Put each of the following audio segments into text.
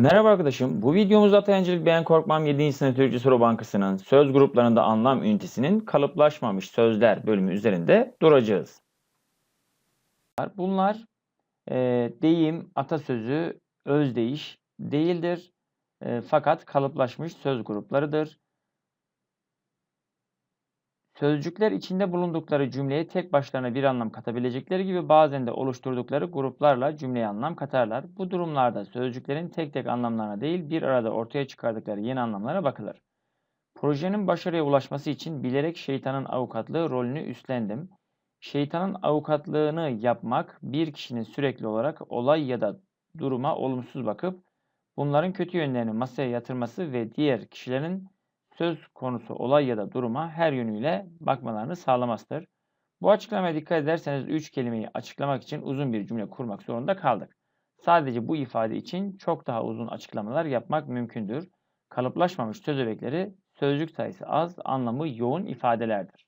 Merhaba arkadaşım. Bu videomuzda Atayancılık Ben Korkmam 7. sınıf Türkçe Soru Bankası'nın söz gruplarında anlam ünitesinin kalıplaşmamış sözler bölümü üzerinde duracağız. Bunlar e, deyim, atasözü, özdeyiş değildir. E, fakat kalıplaşmış söz gruplarıdır. Sözcükler içinde bulundukları cümleye tek başlarına bir anlam katabilecekleri gibi bazen de oluşturdukları gruplarla cümleye anlam katarlar. Bu durumlarda sözcüklerin tek tek anlamlarına değil bir arada ortaya çıkardıkları yeni anlamlara bakılır. Projenin başarıya ulaşması için bilerek şeytanın avukatlığı rolünü üstlendim. Şeytanın avukatlığını yapmak bir kişinin sürekli olarak olay ya da duruma olumsuz bakıp bunların kötü yönlerini masaya yatırması ve diğer kişilerin söz konusu olay ya da duruma her yönüyle bakmalarını sağlamasıdır. Bu açıklamaya dikkat ederseniz üç kelimeyi açıklamak için uzun bir cümle kurmak zorunda kaldık. Sadece bu ifade için çok daha uzun açıklamalar yapmak mümkündür. Kalıplaşmamış söz öbekleri sözcük sayısı az, anlamı yoğun ifadelerdir.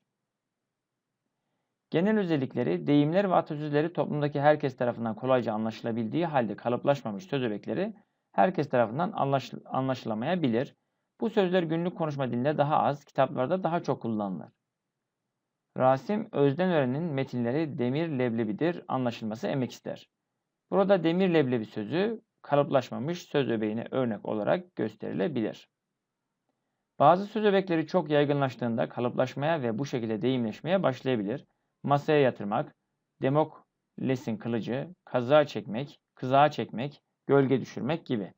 Genel özellikleri, deyimler ve atasözleri toplumdaki herkes tarafından kolayca anlaşılabildiği halde kalıplaşmamış söz öbekleri herkes tarafından anlaş anlaşılamayabilir. Bu sözler günlük konuşma dilinde daha az, kitaplarda daha çok kullanılır. Rasim Özdenören'in metinleri demir leblebidir, anlaşılması emek ister. Burada demir leblebi sözü kalıplaşmamış söz öbeğine örnek olarak gösterilebilir. Bazı söz öbekleri çok yaygınlaştığında kalıplaşmaya ve bu şekilde deyimleşmeye başlayabilir. Masaya yatırmak, demoklesin kılıcı, kazığa çekmek, kızağa çekmek, gölge düşürmek gibi.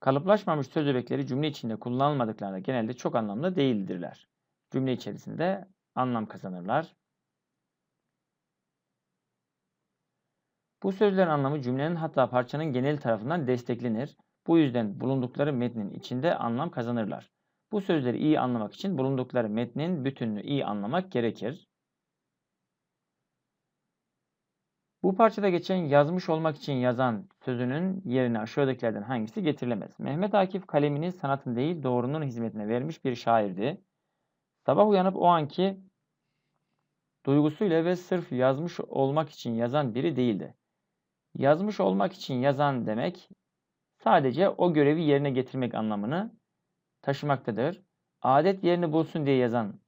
Kalıplaşmamış söz öbekleri cümle içinde kullanılmadıklarında genelde çok anlamlı değildirler. Cümle içerisinde anlam kazanırlar. Bu sözlerin anlamı cümlenin hatta parçanın genel tarafından desteklenir. Bu yüzden bulundukları metnin içinde anlam kazanırlar. Bu sözleri iyi anlamak için bulundukları metnin bütününü iyi anlamak gerekir. Bu parçada geçen yazmış olmak için yazan sözünün yerine aşağıdakilerden hangisi getirilemez? Mehmet Akif kalemini sanatın değil doğrunun hizmetine vermiş bir şairdi. Sabah uyanıp o anki duygusuyla ve sırf yazmış olmak için yazan biri değildi. Yazmış olmak için yazan demek sadece o görevi yerine getirmek anlamını taşımaktadır. Adet yerini bulsun diye yazan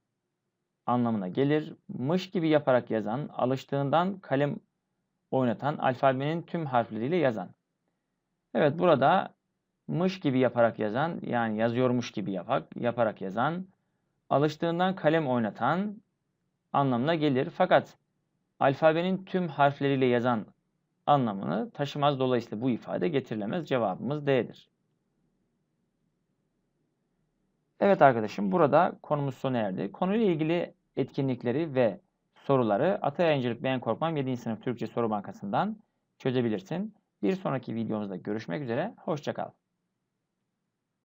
anlamına gelir. Mış gibi yaparak yazan, alıştığından kalem oynatan, alfabenin tüm harfleriyle yazan. Evet burada mış gibi yaparak yazan, yani yazıyormuş gibi yapak, yaparak yazan, alıştığından kalem oynatan anlamına gelir. Fakat alfabenin tüm harfleriyle yazan anlamını taşımaz. Dolayısıyla bu ifade getirilemez. Cevabımız D'dir. Evet arkadaşım burada konumuz sona erdi. Konuyla ilgili etkinlikleri ve soruları Atay Yayıncılık Beğen Korkmam 7. sınıf Türkçe Soru Bankası'ndan çözebilirsin. Bir sonraki videomuzda görüşmek üzere. Hoşçakal.